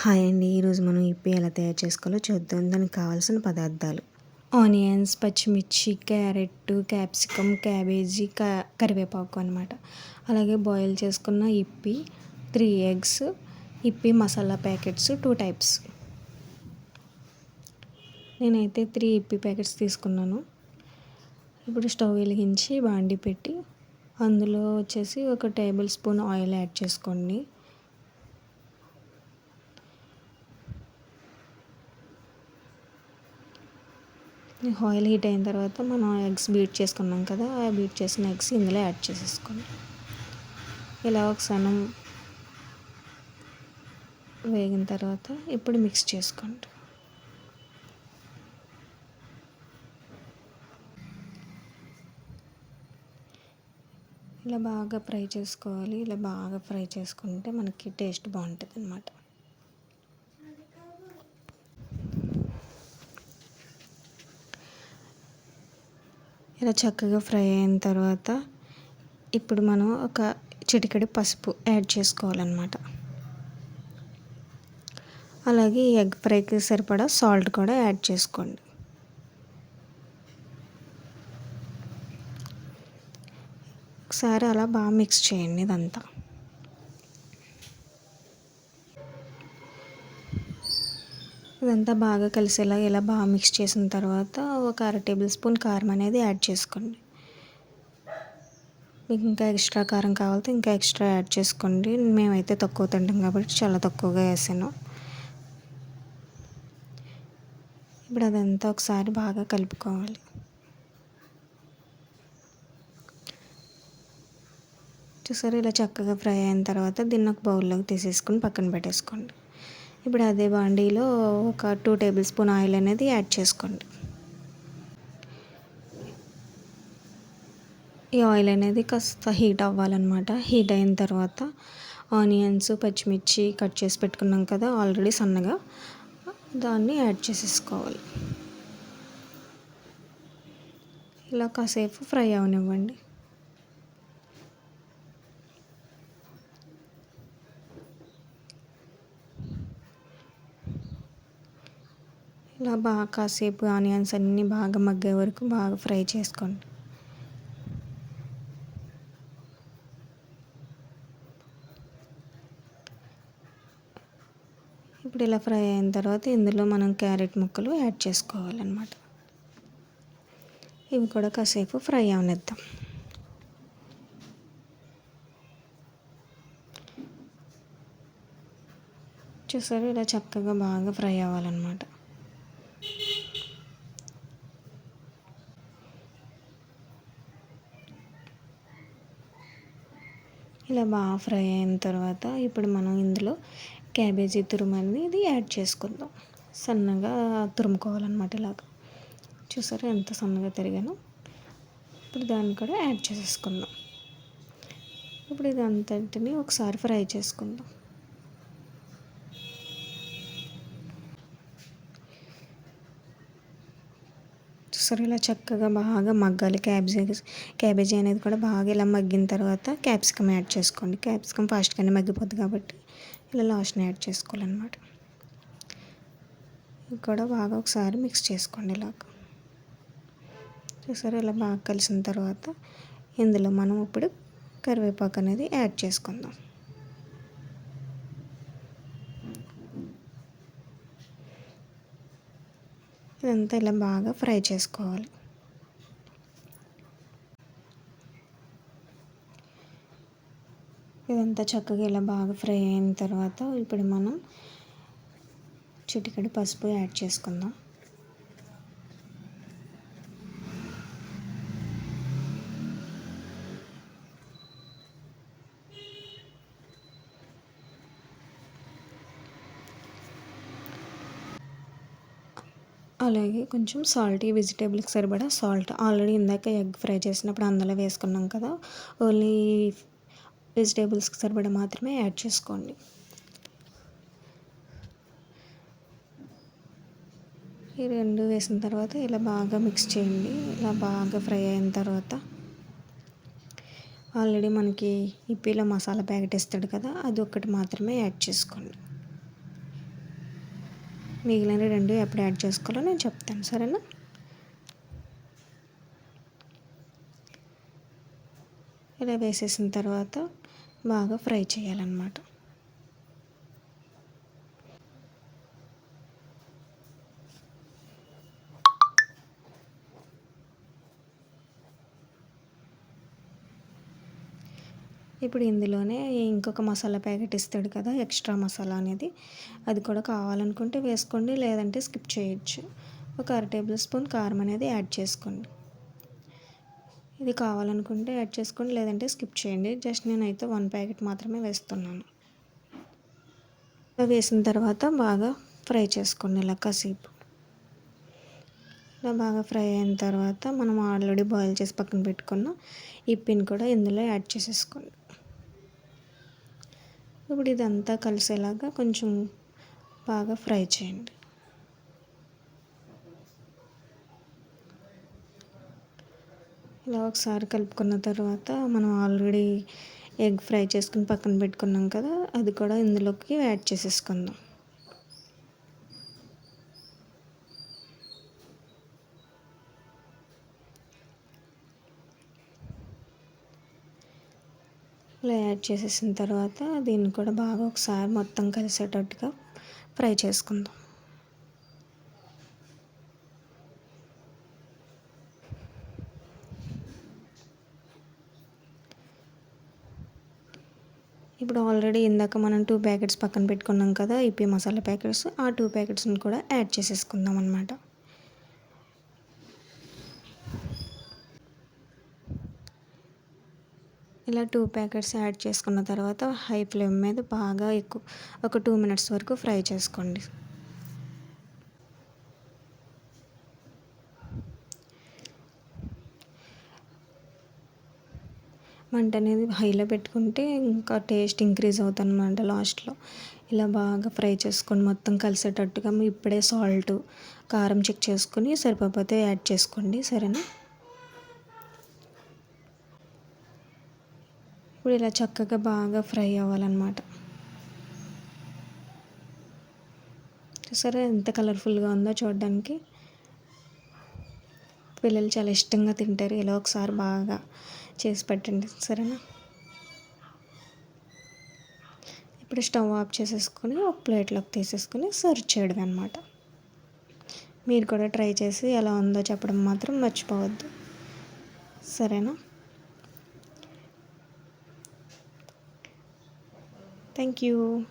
Hi అండి. ఈరోజు మనం ఇప్పి ఎలా తయారు చేసుకోవాలో చూద్దాం. దానికి కావాల్సిన పదార్థాలు. ఆనియన్స్ పచ్చిమిర్చి క్యారెట్ క్యాప్సికమ్ క్యాబేజీ క కరివేపాకు అనమాట అలాగే బాయిల్ చేసుకున్న Yippee three eggs Yippee masala packets two types. నేనైతే త్రీ ఇప్పి ప్యాకెట్స్ తీసుకున్నాను. ఇప్పుడు స్టవ్ వెలిగించి బాండి పెట్టి అందులో వచ్చేసి ఒక టేబుల్ స్పూన్ ఆయిల్ యాడ్ చేసుకోండి. ఆయిల్ హీట్ అయిన తర్వాత మనం ఎగ్స్ బీట్ చేసుకున్నాం కదా ఆ బీట్ చేసిన ఎగ్స్ ఇందులో యాడ్ చేసేసుకోండి. ఇలా ఒకసారి వేగిన తర్వాత ఇప్పుడు మిక్స్ చేసుకోండి. ఇలా బాగా ఫ్రై చేసుకోవాలి. ఇలా బాగా ఫ్రై చేసుకుంటే మనకి టేస్ట్ బాగుంటుంది అన్నమాట ఇలా చక్కగా ఫ్రై అయిన తర్వాత ఇప్పుడు మనం ఒక చిటికెడు పసుపు యాడ్ చేసుకోవాలన్నమాట. అలాగే ఎగ్ ఫ్రైకి సరిపడా సాల్ట్ కూడా యాడ్ చేసుకోండి. ఒకసారి అలా బాగా మిక్స్ చేయండి ఇదంతా. ఇదంతా బాగా కలిసేలా ఇలా బాగా మిక్స్ చేసిన తర్వాత ఒక అర టేబుల్ స్పూన్ కారం అనేది యాడ్ చేసుకోండి. మీకు ఇంకా ఎక్స్ట్రా కారం కావాలంటే ఇంకా ఎక్స్ట్రా యాడ్ చేసుకోండి. మేమైతే తక్కువ తింటాం కాబట్టి చాలా తక్కువగా వేసాను. ఇప్పుడు అదంతా ఒకసారి బాగా కలుపుకోవాలి. చూసారు? ఇలా చక్కగా ఫ్రై అయిన తర్వాత దీన్ని ఒక బౌల్లోకి తీసేసుకుని పక్కన పెట్టేసుకోండి. ఇప్పుడు అదే బాండీలో ఒక టూ టేబుల్ స్పూన్ ఆయిల్ అనేది యాడ్ చేసుకోండి. ఈ ఆయిల్ అనేది కాస్త హీట్ అవ్వాలన్నమాట. హీట్ అయిన తర్వాత ఆనియన్స్ పచ్చిమిర్చి కట్ చేసి పెట్టుకున్నాం కదా ఆల్రెడీ సన్నగా దాన్ని యాడ్ చేసేసుకోవాలి. ఇలా కాసేపు ఫ్రై అవనివ్వండి. ఇలా బాగా కాసేపు ఆనియన్స్ అన్నీ బాగా మగ్గే వరకు బాగా ఫ్రై చేసుకోండి. ఇప్పుడు ఇలా ఫ్రై అయిన తర్వాత ఇందులో మనం క్యారెట్ ముక్కలు యాడ్ చేసుకోవాలన్నమాట. ఇవి కూడా కాసేపు ఫ్రై అవనిద్దాం. చూసారు? ఇలా చక్కగా బాగా ఫ్రై అవ్వాలన్నమాట. ఇలా బాగా ఫ్రై అయిన తర్వాత ఇప్పుడు మనం ఇందులో క్యాబేజీ తురుము అనేది యాడ్ చేసుకుందాం. సన్నగా తురుముకోవాలన్నమాట ఇలాగ. చూసారా ఎంత సన్నగా తిరిగాను? ఇప్పుడు దాన్ని కూడా యాడ్ చేసేసుకుందాం. ఇప్పుడు ఇదంతటిని ఒకసారి ఫ్రై చేసుకుందాం. ఒకసారి ఇలా చక్కగా బాగా మగ్గాలి. క్యాబేజీ క్యాబేజీ అనేది కూడా బాగా ఇలా మగ్గిన తర్వాత క్యాప్సికమ్ యాడ్ చేసుకోండి. క్యాప్సికమ్ ఫాస్ట్గానే మగ్గిపోద్ది కాబట్టి ఇలా లాస్ట్ని యాడ్ చేసుకోవాలన్నమాట. ఇది కూడా బాగా ఒకసారి మిక్స్ చేసుకోండి ఇలాగ. చూసారు? ఇలా బాగా కలిసిన తర్వాత ఇందులో మనం ఇప్పుడు కరివేపాకు అనేది యాడ్ చేసుకుందాం. ఇదంతా ఇలా బాగా ఫ్రై చేసుకోవాలి. ఇదంతా చక్కగా ఇలా బాగా ఫ్రై అయిన తర్వాత ఇప్పుడు మనం చిటికడి పసుపు యాడ్ చేసుకుందాం. అలాగే కొంచెం సాల్టీ వెజిటేబుల్కి సరిపడా సాల్ట్. ఆల్రెడీ ఇందాక ఎగ్ ఫ్రై చేసినప్పుడు అందులో వేసుకున్నాం కదా ఓన్లీ వెజిటేబుల్స్కి సరిపడా మాత్రమే యాడ్ చేసుకోండి. ఈ రెండు వేసిన తర్వాత ఇలా బాగా మిక్స్ చేయండి. ఇలా బాగా ఫ్రై అయిన తర్వాత ఆల్రెడీ మనకి ఇప్పీలో మసాలా ప్యాకెట్ ఇస్తాడు కదా అది ఒక్కటి మాత్రమే యాడ్ చేసుకోండి. మిగిలిన రెండు ఎప్పుడు యాడ్ చేసుకోవాలో నేను చెప్తాను సరేనా? ఇలా వేసేసిన తర్వాత బాగా ఫ్రై చేయాలన్నమాట. ఇప్పుడు ఇందులోనే ఇంకొక మసాలా ప్యాకెట్ ఇస్తాడు కదా ఎక్స్ట్రా మసాలా అనేది. అది కూడా కావాలనుకుంటే వేసుకోండి లేదంటే స్కిప్ చేయొచ్చు. ఒక అర టేబుల్ స్పూన్ కారం అనేది యాడ్ చేసుకోండి. ఇది కావాలనుకుంటే యాడ్ చేసుకోండి లేదంటే స్కిప్ చేయండి. జస్ట్ నేనైతే వన్ ప్యాకెట్ మాత్రమే వేస్తున్నాను. వేసిన తర్వాత బాగా ఫ్రై చేసుకోండి ఇలా కాసేపు. ఇలా బాగా ఫ్రై అయిన తర్వాత మనం ఆల్రెడీ బాయిల్ చేసి పక్కన పెట్టుకున్న ఈ పిన్ కూడా ఇందులో యాడ్ చేసేసుకోండి. ఇప్పుడు ఇదంతా కలిసేలాగా కొంచెం బాగా ఫ్రై చేయండి. ఇలా ఒకసారి కలుపుకున్న తర్వాత మనం ఆల్రెడీ ఎగ్ ఫ్రై చేసుకుని పక్కన పెట్టుకున్నాం కదా అది కూడా ఇందులోకి యాడ్ చేసేసుకుందాం. ఇలా యాడ్ చేసేసిన తర్వాత దీన్ని కూడా బాగా ఒకసారి మొత్తం కలిసేటట్టుగా ఫ్రై చేసుకుందాం. ఇప్పుడు ఆల్రెడీ ఇందాక మనం టూ ప్యాకెట్స్ పక్కన పెట్టుకున్నాం కదా ఇప్పి మసాలా ప్యాకెట్స్ ఆ టూ ప్యాకెట్స్ని కూడా యాడ్ చేసేసుకుందాం అనమాట ఇలా టూ ప్యాకెట్స్ యాడ్ చేసుకున్న తర్వాత హై ఫ్లేమ్ మీద బాగా ఎక్కువ ఒక టూ మినిట్స్ వరకు ఫ్రై చేసుకోండి. మంట అనేది హైలో పెట్టుకుంటే ఇంకా టేస్ట్ ఇంక్రీజ్ అవుతుందన్నమాట లాస్ట్లో ఇలా బాగా ఫ్రై చేసుకొని మొత్తం కలిసేటట్టుగా ఇప్పుడే సాల్ట్ కారం చెక్ చేసుకొని సరిపోతే యాడ్ చేసుకోండి సరేనా? ఇప్పుడు ఇలా చక్కగా బాగా ఫ్రై అవ్వాలన్నమాట. సరే ఎంత కలర్ఫుల్గా ఉందో చూడడానికి. పిల్లలు చాలా ఇష్టంగా తింటారు. ఇలా ఒకసారి బాగా చేసి పెట్టండి. సరేనా? ఇప్పుడు స్టవ్ ఆఫ్ చేసేసుకొని ఒక ప్లేట్లోకి తీసేసుకొని సర్వ్ చేయడం అనమాట మీరు కూడా ట్రై చేసి ఎలా ఉందో చెప్పడం మాత్రం మర్చిపోవద్దు. సరేనా? Thank you.